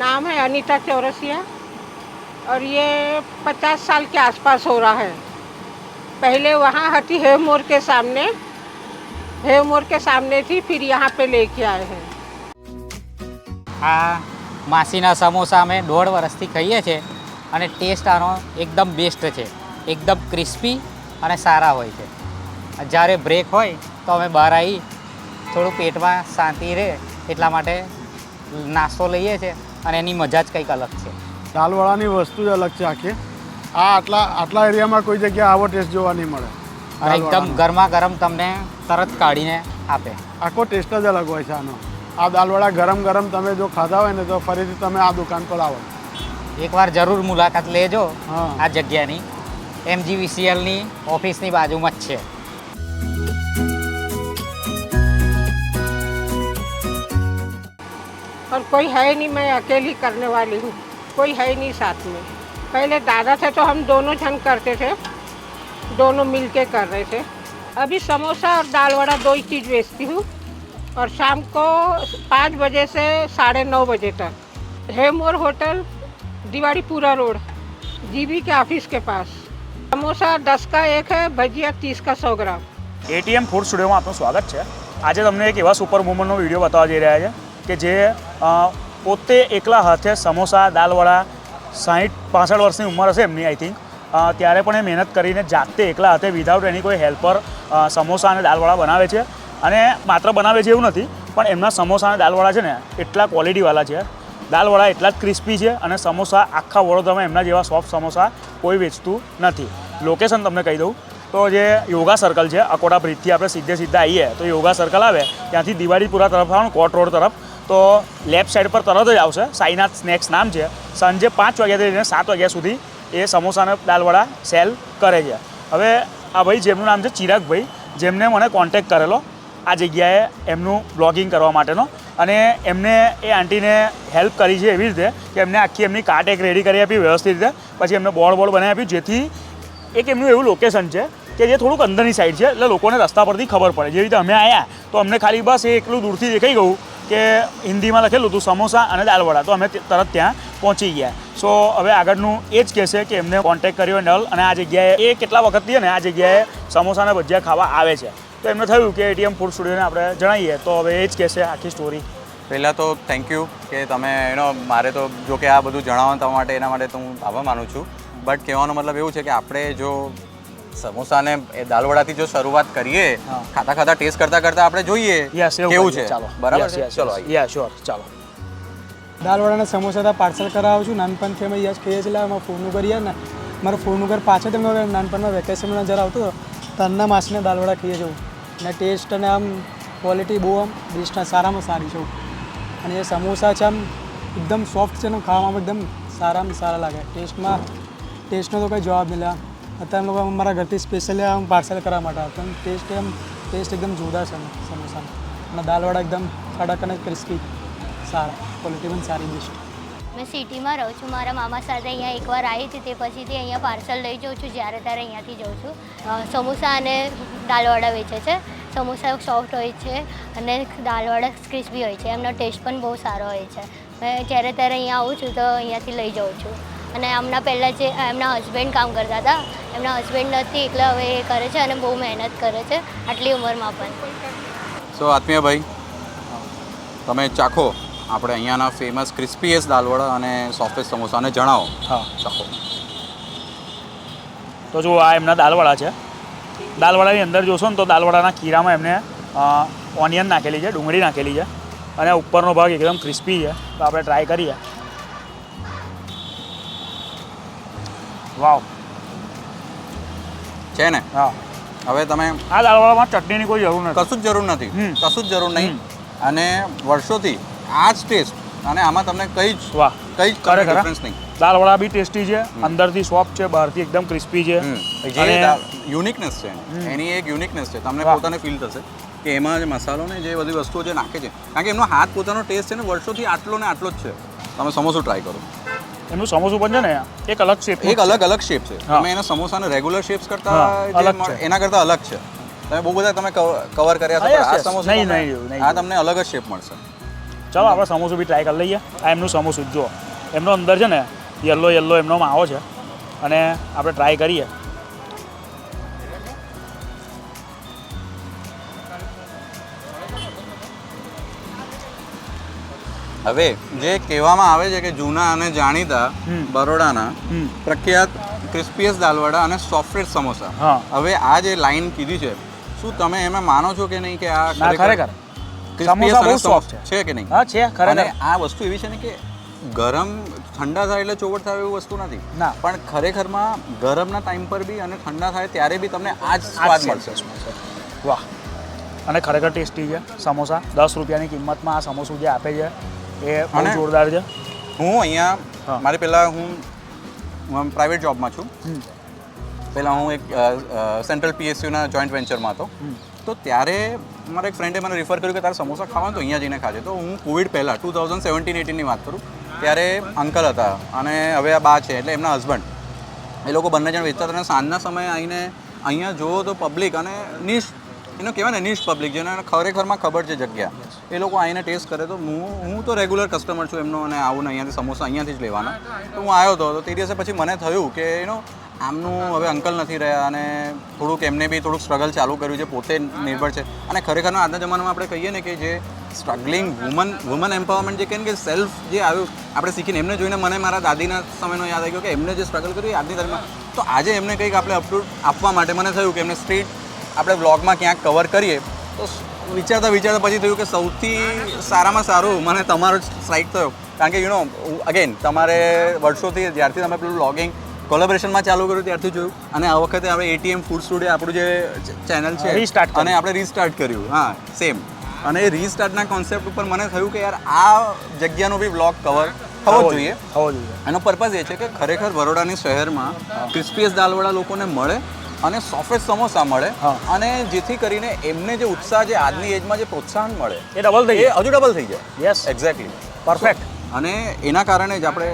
नाम है अनीता चौरसिया और ये पचास साल के आसपास हो रहा है पहले वहाँ हटी हेवमोर के सामने हेवमोर के सामने थी फिर यहाँ पे लेके आए हैं આ માસીના સમોસા અમે દોઢ વર્ષથી ખાઈએ છીએ અને ટેસ્ટ આનો એકદમ બેસ્ટ છે એકદમ ક્રિસ્પી અને સારા હોય છે જ્યારે બ્રેક હોય તો અમે બહાર આવી થોડું પેટમાં શાંતિ રહે એટલા માટે નાસ્તો લઈએ છીએ અને એની મજા જ કંઈક અલગ છે. દાલવાળાની વસ્તુ જ અલગ છે આખી. આ આટલા આટલા એરિયામાં કોઈ જગ્યાએ આવો ટેસ્ટ જોવા નહીં મળે. એકદમ ગરમા ગરમ તમને તરત કાઢીને આપે. આખો ટેસ્ટ જ અલગ હોય છે આનો. આ દાલવાળા ગરમ ગરમ તમે જો ખાધા હોય ને તો ફરીથી તમે આ દુકાન પર આવો. એકવાર જરૂર મુલાકાત લેજો આ જગ્યાની. એમજીવીસીએલની ઓફિસની બાજુમાં જ છે. और कोई है नहीं मैं अकेली करने वाली हूँ कोई है नहीं साथ में पहले दादा थे तो हम दोनों जन करते थे दोनों मिल के कर रहे थे अभी समोसा और दाल वड़ा दो ही चीज़ बेचती हूँ और शाम को पाँच बजे से साढ़े नौ बजे तक हेमोर होटल दिवाड़ीपुरा रोड जीबी के ऑफिस के पास समोसा दस का एक है भजिया तीस का सौ ग्राम એટીએમ ફૂડ સ્ટુડિયોમાં આપનું સ્વાગત છે આજે તમને એક એવા સુપર વુમનનો વિડીયો બતાવવા જઈ રહ્યા છે કે જે પોતે એકલા હાથે સમોસા, દાલવડા સાહીઠ પાસઠ વર્ષની ઉંમર હશે એમની આઈ થિંક ત્યારે પણ એ મહેનત કરીને જાતે એકલા હાથે વિધાઉટ એની કોઈ હેલ્પર સમોસા અને દાલવડા બનાવે છે. અને માત્ર બનાવે છે એવું નથી, પણ એમના સમોસા અને દાલવડા છે ને, એટલા ક્વોલિટીવાળા છે. દાલવડા એટલા જ ક્રિસ્પી છે અને સમોસા આખા વડોદરામાં એમના જેવા સોફ્ટ સમોસા કોઈ વેચતું નથી. લોકેશન તમને કહી દઉં. તો જે યોગા સર્કલ છે, અકોટા બ્રિજથી આપણે સીધે સીધા આવીએ તો યોગા સર્કલ આવે, ત્યાંથી દિવાળીપુરા તરફ આવવાનું, કોટ રોડ તરફ. તો લેફ્ટ સાઈડ પર તરત જ આવશે. સાઈનાથ સ્નેક્સ નામ છે. સાંજે પાંચ વાગ્યાથી લઈને સાત વાગ્યા સુધી એ સમોસાને દાલવડા સેલ કરે છે. હવે આ ભાઈ જેમનું નામ છે ચિરાગભાઈ, જેમને મને કોન્ટેક કરેલો આ જગ્યાએ એમનું બ્લોગિંગ કરવા માટેનો. અને એમને એ આંટીને હેલ્પ કરી છે એવી રીતે કે એમને આખી એમની કાર્ટ એક રેડી કરી આપી, વ્યવસ્થિત રીતે. પછી એમને બોર્ડ બોર્ડ બનાવી આપ્યું, જેથી એક એમનું એવું લોકેશન છે કે જે થોડુંક અંદરની સાઈડ છે. એટલે લોકોને રસ્તા પરથી ખબર પડે. જે રીતે અમે આવ્યા તો અમને ખાલી બસ એ એકલું દૂરથી દેખાઈ ગયું. કે હિન્દીમાં લખેલું હતું સમોસા અને દાલવડા તો અમે તરત ત્યાં પહોંચી ગયા. સો હવે આગળનું એ જ કહેશે કે એમને કોન્ટેક કર્યો નલ અને આ જગ્યાએ એ કેટલા વખતથી ને, આ જગ્યાએ સમોસા અને ભજીયા ખાવા આવે છે. તો એમને થયું કે એટીએમ ફૂડ સ્ટુડિયોને આપણે જણાવીએ. તો હવે એ જ કહેશે આખી સ્ટોરી પહેલાં તો થેન્ક યુ કે તમે એનો મારે તો જો કે આ બધું જણાવવા માટે, એના માટે તો હું આભાર માનું છું. બટ કહેવાનો મતલબ એવું છે કે આપણે જો સમોસાને એ દાલવડાથી જો શરૂઆત કરીએ ખાતા ખાતા ટેસ્ટ કરતા કરતા આપણે જોઈએ કેવું છે. ચાલો. બરાબર છે? ચલો. યા શ્યોર ચાલો. દાલવડાના સમોસા પાર્સલ કરાવું છું. નાનપણથી અમે યશ કહીએ છીએ અમે ફોનનું કરીએ ને મારું ફોનનું ઘર પાછળ તમે નાનપણમાં વેકેશનમાં જરા આવતો તનના માસને દાલવડા ખાઈએ છું અને ટેસ્ટ અને આમ ક્વોલિટી બહુ આમ બેસ્ટ સારામાં સારી છે અને એ સમોસા છે આમ એકદમ સોફ્ટ છે ને ખાવામાં એકદમ સારામાં સારા લાગે. ટેસ્ટમાં ટેસ્ટનો તો કંઈ જવાબ નહીં અત્યારે લોકો મારા ઘરથી સ્પેશિયલી આમ પાર્સલ કરવા માટે આવતા ટેસ્ટ એમ ટેસ્ટ એકદમ જોરદાર છે સમોસાનો. અને દાલવડા એકદમ કડક અને ક્રિસ્પી સારા. ક્વોલિટી પણ સારી બેસ્ટ મેં સિટીમાં રહું છું. મારા મામા સાથે અહીંયા એકવાર આવી હતી તે પછીથી અહીંયા પાર્સલ લઈ જાઉં છું. જ્યારે ત્યારે અહીંયાથી જાઉં છું. સમોસા અને દાલવડા વેચે છે. સમોસા સોફ્ટ હોય છે અને દાલવડા ક્રિસ્પી હોય છે. એમનો ટેસ્ટ પણ બહુ સારો હોય છે. મેં જ્યારે ત્યારે અહીંયા આવું છું તો અહીંયાથી લઈ જાઉં છું. અને એમના પહેલાં જે એમના હસબન્ડ કામ કરતા હતા. એમના હસબન્ડ નથી એટલે હવે એ કરે છે અને બહુ મહેનત કરે છે. આટલી ઉંમરમાં પણ. સો આત્મીયભાઈ તમે ચાખો. આપણે અહીંયાના ફેમસ ક્રિસ્પીએસ દાલવડા અને સોફ્ટેસ્ટ સમોસાને જણાવો. હા. ચાખો. તો જો આ એમના દાલવડા છે. દાલવડાની અંદર જોશો ને તો દાલવડાના કીરામાં એમને ઓનિયન નાખેલી છે ડુંગળી નાખેલી છે. અને ઉપરનો ભાગ એકદમ ક્રિસ્પી છે. તો આપણે ટ્રાય કરીએ. વાવ. છે ને? હા. હવે તમે આ દાળવાળામાં ચટણીની કોઈ જરૂર નથી. કશું જ જરૂર નથી. કશું જ જરૂર નહીં. અને વર્ષોથી આ જ ટેસ્ટ અને આમાં તમને કઈ જ વાહ. કઈ જ ખરેખર ડિફરન્સ નહીં. દાલવડા બી ટેસ્ટી છે અંદરથી સોફ્ટ છે બહારથી એકદમ ક્રિસ્પી છે. જે યુનિકનેસ છે એની. એક યુનિકનેસ છે. તમને. પોતાને ફીલ થશે કે એમાં જે મસાલો ને જે બધી વસ્તુઓ જે નાખે છે. કારણ કે એમનો હાથ પોતાનો ટેસ્ટ છે ને વર્ષોથી આટલો ને આટલો જ છે. તમે સમોસો ટ્રાય કરો. એમનું સમોસું પણ છે ને એક અલગ શેપ એક અલગ અલગ શેપ છે. તમે એના સમોસાને રેગ્યુલર શેપ્સ કરતા અલગ મળે, છે. એના કરતા અલગ છે. તમે બહુ બધા તમે કવર કર્યા છે આ સમોસું નહીં, નહીં. આ તમને અલગ જ શેપ મળશે. ચાલો આપણે સમોસું બી ટ્રાય કરી લઈએ. આ એમનું સમોસું જો જુઓ. એમનો અંદર છે ને યલો યલો એમનો માવો છે. અને આપણે ટ્રાય કરીએ. હવે જે કહેવામાં આવે છે કે જૂના અને જાણીતા બરોડાના પ્રખ્યાત ક્રિસ્પીએસ દાલવડા અને સોફ્ટવેર સમોસા. હવે આ જે લાઈન કીધી છે શું તમે એમાં માનો છો કે નહીં કે આ ખરેખર સમોસા બહુ soft છે. કે નહીં? હા છે ખરેખર. આ વસ્તુ એવી છે ને કે ગરમ ઠંડા થાય એટલે ચોવડ થાય એવી વસ્તુ નથી. ના. પણ ખરેખરમાં ગરમના ટાઈમ પર બી અને ઠંડા થાય ત્યારે બી તમને આ જ સ્વાદ મળશે. વાહ. અને ખરેખર ટેસ્ટી છે. સમોસા દસ રૂપિયાની કિંમતમાં આ સમોસું જે આપે છે એ બહુ અને- જોરદાર છે. હું અહીંયા મારે પહેલાં હું હું પ્રાઇવેટ જોબમાં છું. પહેલાં હું એક સેન્ટ્રલ પીએસયુના જોઈન્ટ વેન્ચરમાં હતો. તો ત્યારે મારા એક ફ્રેન્ડે મને રિફર કર્યું કે તારે સમોસા ખાવાનું તો અહીંયા જઈને ખાજે. તો હું કોવિડ પહેલાં ટુ થાઉઝન્ડ સેવન્ટીન એટીનની વાત કરું ત્યારે અંકલ હતા અને હવે આ બા છે એટલે એમના હસબન્ડ એ લોકો બંને જણ વેચતા હતા અને સાંજના સમયે આવીને અહીંયા જુઓ તો પબ્લિક અને નિશ એનો કહેવાય ને નિશ પબ્લિક જેને ખરેખરમાં ખબર છે જગ્યા. એ લોકો આવીને ટેસ્ટ કરે તો હું હું તો રેગ્યુલર કસ્ટમર છું એમનો અને આવું ને અહીંયાથી સમોસા અહીંયાથી જ લેવાના. તો હું આવ્યો હતો તો તે દિવસે પછી મને થયું કે એનો આમનું હવે અંકલ નથી રહ્યા અને થોડુંક એમને બી થોડુંક સ્ટ્રગલ ચાલુ કર્યું છે પોતે નિર્ભર છે. અને ખરેખર આજના જમાનામાં આપણે કહીએ ને કે જે સ્ટ્રગલિંગ વુમન વુમન એમ્પાવરમેન્ટ જે કહે ને કે સેલ્ફ જે આવ્યું આપણે શીખીને એમને જોઈને મને મારા દાદીના સમયનો યાદ આવી ગયો કે એમને જે સ્ટ્રગલ કર્યું આજની તારીખમાં. તો આજે એમને કંઈક આપણે અપટુડ આપવા માટે મને થયું કે એમને સ્ટ્રીટ આપણે બ્લોગમાં ક્યાંક કવર કરીએ તો વિચારતા વિચારતા પછી થયું કે સૌથી સારામાં સારું મને તમારો જ સ્ટ્રાઇક થયો. કારણ કે યુ નો અગેન તમારે વર્ષોથી જ્યારથી તમે પેલું બ્લોગિંગ કોલેબ્રેશનમાં ચાલુ કર્યું ત્યારથી જોયું. અને આ વખતે આપણે એટીએમ ફૂડ સ્ટુડિયો આપણું જે ચેનલ છે રીસ્ટાર્ટ અને આપણે રીસ્ટાર્ટ કર્યું. હા સેમ અને એ રીસ્ટાર્ટના કોન્સેપ્ટ ઉપર મને થયું કે યાર આ જગ્યાનો બી બ્લોગ કવર થવો જોઈએ. એનો પર્પઝ એ છે કે ખરેખર બરોડાની શહેરમાં ક્રિસ્પીએસ દાલવાળા લોકોને મળે અને સોફ્ટ સમોસા મળે. અને જેથી કરીને એમને જે ઉત્સાહ જે આજની એજમાં જે પ્રોત્સાહન મળે એ ડબલ થઈ જાય. હજુ ડબલ થઈ જાય. યસ એક્ઝેક્ટલી પરફેક્ટ અને એના કારણે જ આપણે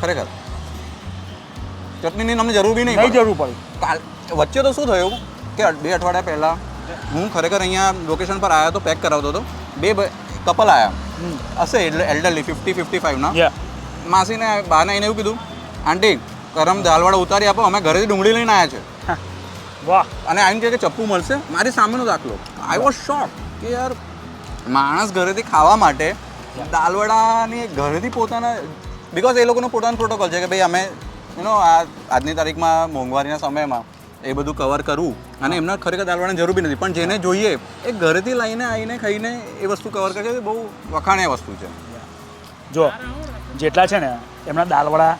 ખરેખર ચટણીની અમને જરૂર બી નહીં નહીં. જરૂર પડી. કાલ વચ્ચે તો શું થયું? કે બે અઠવાડિયા પહેલાં હું ખરેખર અહીંયા લોકેશન પર આવ્યો તો પેક કરાવતો હતો. બે કપલ આવ્યા હશે એટલે એલ્ડરલી ફિફ્ટી ફિફ્ટી ફાઈવના માસીને બાને એને એવું કીધું આંટી ગરમ દાલવાળા ઉતારી આપો અમે ઘરેથી ડુંગળી લઈને આવ્યા છે વાહ. અને કહે કે ચપ્પુ મળશે. મારી સામેનો દાખલો. આઈ વોઝ શોક કે યાર માણસ ઘરેથી ખાવા માટે દાલવડાની ઘરેથી પોતાના બિકોઝ એ લોકોનો પોતાનો પ્રોટોકોલ છે કે ભાઈ અમે યુનો આ આજની તારીખમાં મોંઘવારીના સમયમાં એ બધું કવર કરવું અને એમને ખરેખર દાલવડાની જરૂર બી નથી. પણ જેને જોઈએ એ ઘરેથી લઈને આવીને ખાઈને એ વસ્તુ કવર કરે છે બહુ વખાણે વસ્તુ છે. જો જેટલા છે ને એમના દાલવડા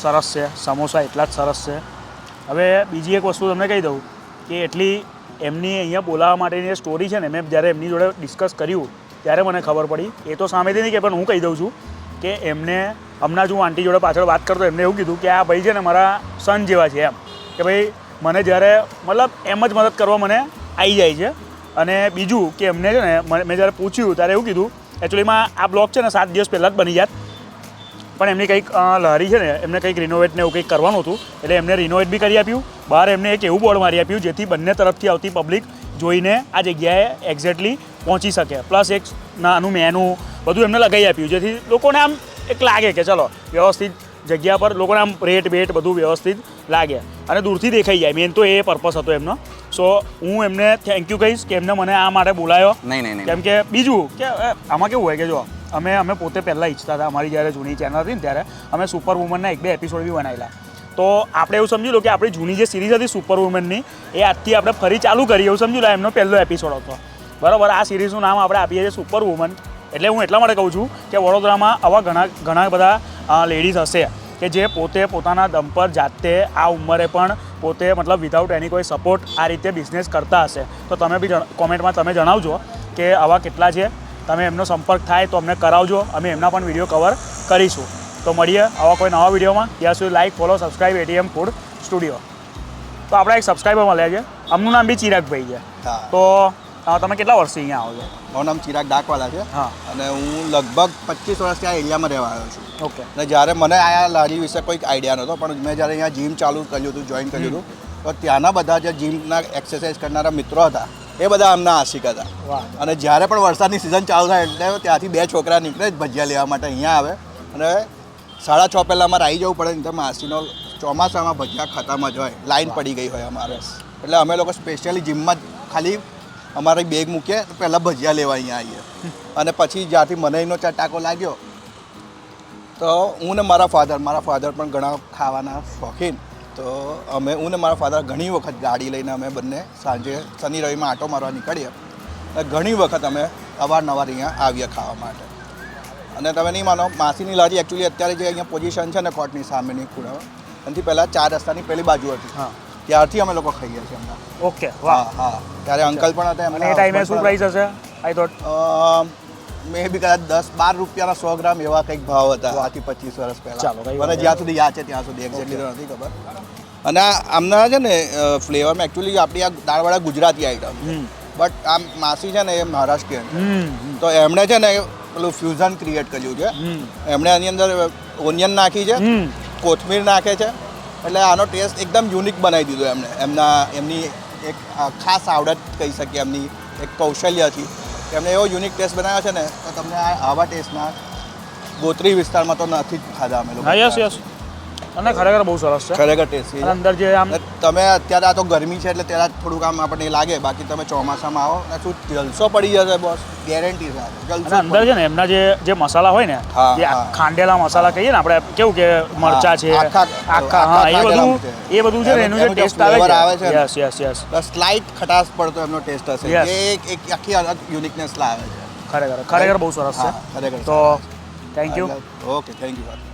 સરસ છે સમોસા એટલા જ સરસ છે. હવે બીજી એક વસ્તુ તમને કહી દઉં કે એટલી એમની અહીંયા બોલાવવા માટેની સ્ટોરી છે ને, મેં જ્યારે એમની જોડે ડિસ્કસ કર્યું, ત્યારે મને ખબર પડી. એ તો સામેથી નહીં કે, પણ હું કહી દઉં છું કે એમને, હમણાં જ હું આંટી જોડે પાછળ વાત કરતો, એમને એવું કીધું કે આ ભાઈ છે ને મારા સન જેવા છે એમ. કે ભાઈ, મને જ્યારે, મતલબ એમ જ મદદ કરવા મને આવી જાય છે. અને બીજું કે એમને છે ને, મેં જ્યારે પૂછ્યું ત્યારે એવું કીધું એકચ્યુઅલીમાં આ બ્લોક છે ને, સાત દિવસ પહેલાં જ બની જાત. પણ એમની કંઈક લહેરી છે ને એમને કંઈક રિનોવેટ ને એવું કંઈક કરવાનું હતું એટલે એમને રિનોવેટ બી કરી આપ્યું. બહાર એમને એક એવું બોર્ડ મારી આપ્યું જેથી બંને તરફથી આવતી પબ્લિક જોઈને આ જગ્યાએ એક્ઝેક્ટલી પહોંચી શકે. પ્લસ એક નાનું મેનુ બધું એમને લગાવી આપ્યું જેથી લોકોને આમ એક લાગે કે ચલો વ્યવસ્થિત જગ્યા પર લોકોને આમ રેટ બેટ બધું વ્યવસ્થિત લાગે અને દૂરથી દેખાઈ જાય. મેન તો એ પર્પસ હતો એમનો. સો હું એમને થેન્ક યુ કહીશ કે એમને મને આ માટે બોલાયો. નહીં નહીં કેમ કે બીજું કે આમાં કેવું હોય કે જો અમે અમે પોતે પહેલાં ઈચ્છતા હતા, અમારી જ્યારે જૂની ચેનલ હતી ને ત્યારે, અમે સુપર વુમનના એક બે એપિસોડ બી બનાવેલા તો આપણે એવું સમજી લો કે આપણી જૂની જે સિરીઝ હતી સુપર વુમનની એ આજથી આપણે ફરી ચાલુ કરીએ, એવું સમજી લો એમનો પહેલો એપિસોડ હતો. બરાબર, આ સિરીઝનું નામ આપણે આપીએ છીએ સુપર વુમન એટલે હું એટલા માટે કહું છું કે વડોદરામાં આવા ઘણા ઘણા બધા લેડીઝ હશે કે જે પોતે પોતાના દમ પર જાતે આ ઉંમરે પણ પોતે મતલબ વિધાઉટ એની કોઈ સપોર્ટ આ રીતે બિઝનેસ કરતા હશે. તો તમે બી કોમેન્ટમાં તમે જણાવજો કે આવા કેટલા છે તમે એમનો સંપર્ક થાય તો અમને કરાવજો. અમે એમના પણ વીડિયો કવર કરીશું. તો મળીએ આવા કોઈ નવા વિડીયોમાં ત્યાં સુધી like follow subscribe ATM food studio તો આપણા એક સબસ્ક્રાઈબર મળ્યા છે. અમનું નામ બી ચિરાગભાઈ છે. તો તમે કેટલા વર્ષથી અહીંયા આવો છો? મારું નામ ચિરાગ ડાકવાલા છે. હા. અને હું લગભગ પચીસ વર્ષથી આ એરિયામાં રહેવા આવ્યો છું. ઓકે. અને જ્યારે મને આ લારી વિશે કોઈક આઈડિયા નહોતો પણ મેં જ્યારે અહીંયા જીમ ચાલુ કર્યું હતું જોઈન કર્યું હતું તો ત્યાંના બધા જે જીમના એક્સરસાઇઝ કરનારા મિત્રો હતા એ બધા એમના આશિક હતા. અને જ્યારે પણ વરસાદની સિઝન ચાલુ થાય એટલે ત્યાંથી બે છોકરા નીકળે જ ભજીયા લેવા માટે અહીંયા આવે. અને સાડા છ પહેલાં અમારે આવી જવું પડે નહીં તો માસીનો ચોમાસામાં ભજીયા ખાતામાં જ હોય. લાઈન પડી ગઈ હોય અમારે. એટલે અમે લોકો સ્પેશિયલી જીમમાં જ ખાલી અમારી બેગ મૂકીએ તો પહેલાં ભજીયા લેવા અહીંયા આવીએ. અને પછી જ્યાંથી મને એનો ચટાકો લાગ્યો તો હું ને મારા ફાધર મારા ફાધર પણ ઘણા ખાવાના શોખીન. તો અમે હું ને મારા ફાધર ઘણી વખત ગાડી લઈને અમે બંને સાંજે શનિ રવિમાં આટો મારવા નીકળીએ. અને ઘણી વખત અમે અવારનવાર અહીંયા આવીએ ખાવા માટે. અને તમે નહીં માનો માસીની લારી એકચ્યુઅલી અત્યારે જે અહીંયા પોઝિશન છે ને કોર્ટની સામેની ખૂણામાં એનાથી પહેલાં ચાર રસ્તાની પેલી બાજુ હતી. હા. ત્યારથી અમે લોકો ખાઈએ છીએ હમણાં ઓકે વાહ. હા હા. ત્યારે અંકલ પણ હતા એમને એ ટાઈમે શું પ્રાઇસ હશે? આઈ થોટ મે બી કદાચ દસ બાર રૂપિયાના સો ગ્રામ એવા કંઈક ભાવ હતા. આથી પચીસ વર્ષ પહેલા. મને જ્યાં સુધી યાદ છે ત્યાં સુધી એક્ઝેક્ટલી તો નથી ખબર. અને આમના છે ને ફ્લેવરમાં એકચ્યુઅલી આપણી આ દાળવાળા ગુજરાતી આઈટમ બટ આમ માસી છે ને એ મહારાષ્ટ્રીયન તો એમણે છે ને પેલું ફ્યુઝન ક્રિએટ કર્યું છે. એમણે આની અંદર ઓનિયન નાખી છે. કોથમીર નાખે છે. એટલે આનો ટેસ્ટ એકદમ યુનિક બનાવી દીધો એમણે. એમના એમની એક ખાસ આવડત કહી શકીએ એમની એક કૌશલ્યથી એમણે એવો યુનિક ટેસ્ટ બનાવ્યો છે ને તો તમને આવા ટેસ્ટના ગોત્રી વિસ્તારમાં તો નથી જ ખાધા અમે લોકો. યસ યસ અને ખરેખર બહુ સરસ છે. ખરેખર ટેસ્ટી છે. અંદર જે આમ તમે અત્યારે આ તો ગરમી છે એટલે ત્યારે થોડુંક આમ આપણને લાગે. બાકી તમે ચોમાસામાં આવો ને શું જલસો પડી જશે બોસ ગેરંટી છે અંદર છે ને એમના જે જે મસાલા હોય ને જે ખાંડેલા મસાલા કહીએ ને આપણે કેવું કે મરચા છે આખા- આખા હા એ બધું એ બધું છે ને એનું- જે ટેસ્ટ આવે છે. યસ યસ યસ સ્લાઇટ ખટાશ પડતો એમનો ટેસ્ટ હશે. એક એક આખી અલગ યુનિકનેસ લાવે છે. ખરેખર ખરેખર બહુ સરસ છે. ખરેખર તો thank you okay thank you